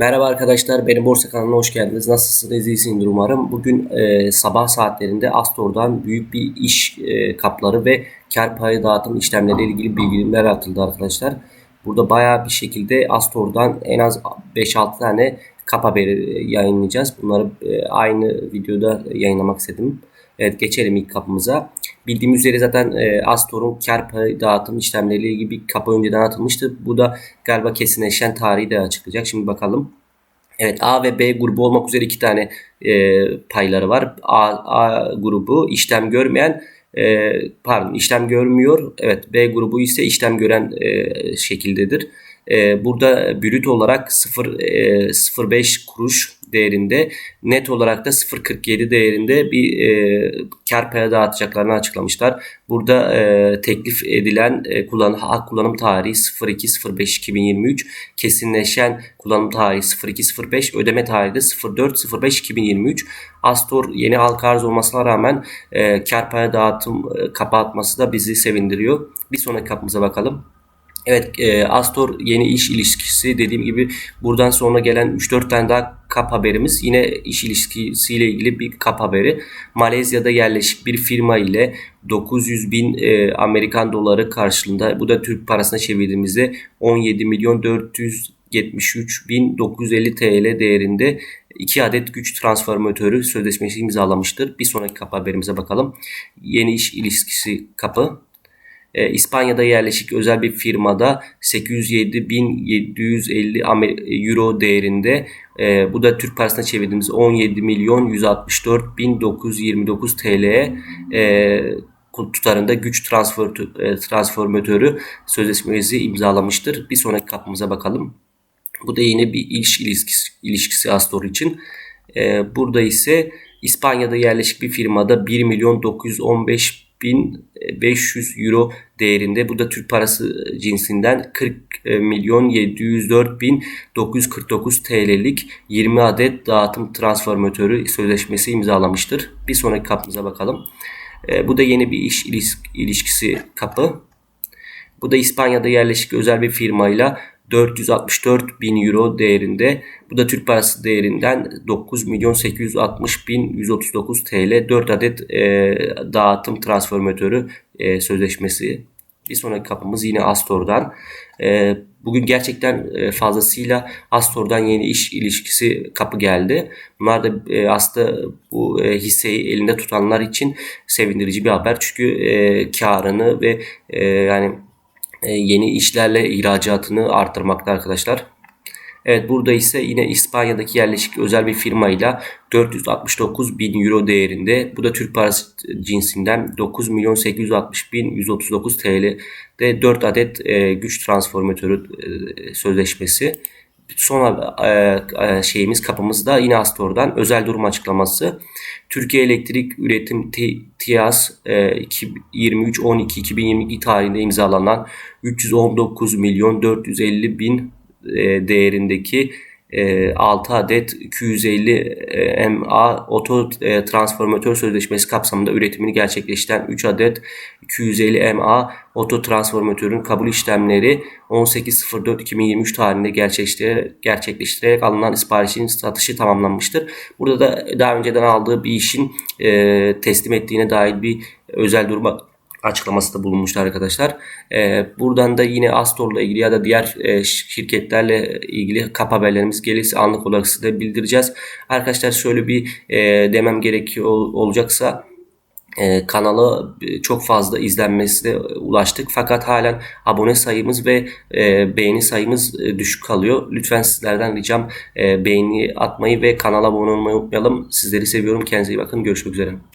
Merhaba arkadaşlar, benim Borsa kanalına hoş geldiniz. Nasılsınız? İyisinizdir umarım. Bugün e, sabah saatlerinde Astor'dan büyük bir iş e, kapları ve kar payı dağıtım işlemleriyle ilgili bilgiler atıldı arkadaşlar. Burada bayağı bir şekilde Astor'dan en az 5-6 tane kap haberi yayınlayacağız. Bunları e, aynı videoda yayınlamak istedim. Evet geçelim ilk kapımıza. Bildiğimiz üzere zaten e, Astor'un kar payı dağıtım işlemleriyle ilgili bir kapı önceden atılmıştı. Bu da galiba kesinleşen tarihi de açıklayacak. Şimdi bakalım. Evet A ve B grubu olmak üzere iki tane e, payları var. A, A grubu işlem görmeyen e, pardon işlem görmüyor. Evet B grubu ise işlem gören e, şekildedir. E, burada brüt olarak 0 e, 0.5 kuruş değerinde net olarak da 0.47 değerinde bir e, kar paya dağıtacaklarını açıklamışlar. Burada e, teklif edilen e, kullanım, hak kullanım tarihi 02.05.2023 kesinleşen kullanım tarihi 02.05 ödeme tarihi de 04.05.2023 Astor yeni halka arz olmasına rağmen e, kar paya dağıtım e, kapatması da bizi sevindiriyor. Bir sonraki kapımıza bakalım. Evet e, Astor yeni iş ilişkisi dediğim gibi buradan sonra gelen 3-4 tane daha kap haberimiz yine iş ilişkisiyle ilgili bir kap haberi. Malezya'da yerleşik bir firma ile 900 bin e, Amerikan doları karşılığında bu da Türk parasına çevirdiğimizde 17 milyon 473.950 TL değerinde 2 adet güç transformatörü sözleşmesi imzalamıştır. Bir sonraki kap haberimize bakalım. Yeni iş ilişkisi kapı e, İspanya'da yerleşik özel bir firmada 807.750 euro değerinde e, bu da Türk parasına çevirdiğimiz 17 milyon 164.929 TL'ye e, tutarında güç transfer, e, transformatörü sözleşmesi imzalamıştır. Bir sonraki kapımıza bakalım. Bu da yine bir iş ilişkisi, ilişkisi Astor için. E, burada ise İspanya'da yerleşik bir firmada 1 milyon 915 1500 euro değerinde. Bu da Türk parası cinsinden 40 e, milyon 704 bin 949 TL'lik 20 adet dağıtım transformatörü sözleşmesi imzalamıştır. Bir sonraki kapımıza bakalım. E, bu da yeni bir iş ilişkisi kapı. Bu da İspanya'da yerleşik özel bir firmayla 464 bin euro değerinde. Bu da Türk parası değerinden 9 milyon 860 bin 139 TL 4 adet e, dağıtım transformatörü e, sözleşmesi. Bir sonraki kapımız yine Astor'dan. E, bugün gerçekten e, fazlasıyla Astor'dan yeni iş ilişkisi kapı geldi. Bunlar da e, aslında bu e, hisseyi elinde tutanlar için sevindirici bir haber. Çünkü e, karını ve e, yani yeni işlerle ihracatını arttırmakta arkadaşlar. Evet burada ise yine İspanya'daki yerleşik özel bir firmayla 469 bin euro değerinde. Bu da Türk parası cinsinden 9 milyon 860 bin 139 TL'de 4 adet e, güç transformatörü e, sözleşmesi. Son e, e, şeyimiz kapımızda yine Astor'dan özel durum açıklaması. Türkiye Elektrik Üretim TİAS 23-12-2022 tarihinde imzalanan 319 milyon 450 bin e, değerindeki 6 adet 250 MA oto transformatör sözleşmesi kapsamında üretimini gerçekleştiren 3 adet 250 MA oto transformatörün kabul işlemleri 18.04.2023 tarihinde gerçekleştirerek alınan siparişin satışı tamamlanmıştır. Burada da daha önceden aldığı bir işin teslim ettiğine dair bir özel duruma açıklaması da bulunmuştu arkadaşlar. E, buradan da yine Astor'la ilgili ya da diğer e, şirketlerle ilgili kap haberlerimiz gelirse anlık olarak size bildireceğiz. Arkadaşlar şöyle bir e, demem gerekiyor olacaksa e, kanala çok fazla izlenmesine ulaştık. Fakat halen abone sayımız ve e, beğeni sayımız e, düşük kalıyor. Lütfen sizlerden ricam e, beğeni atmayı ve kanala abone olmayı unutmayalım. Sizleri seviyorum. Kendinize iyi bakın. Görüşmek üzere.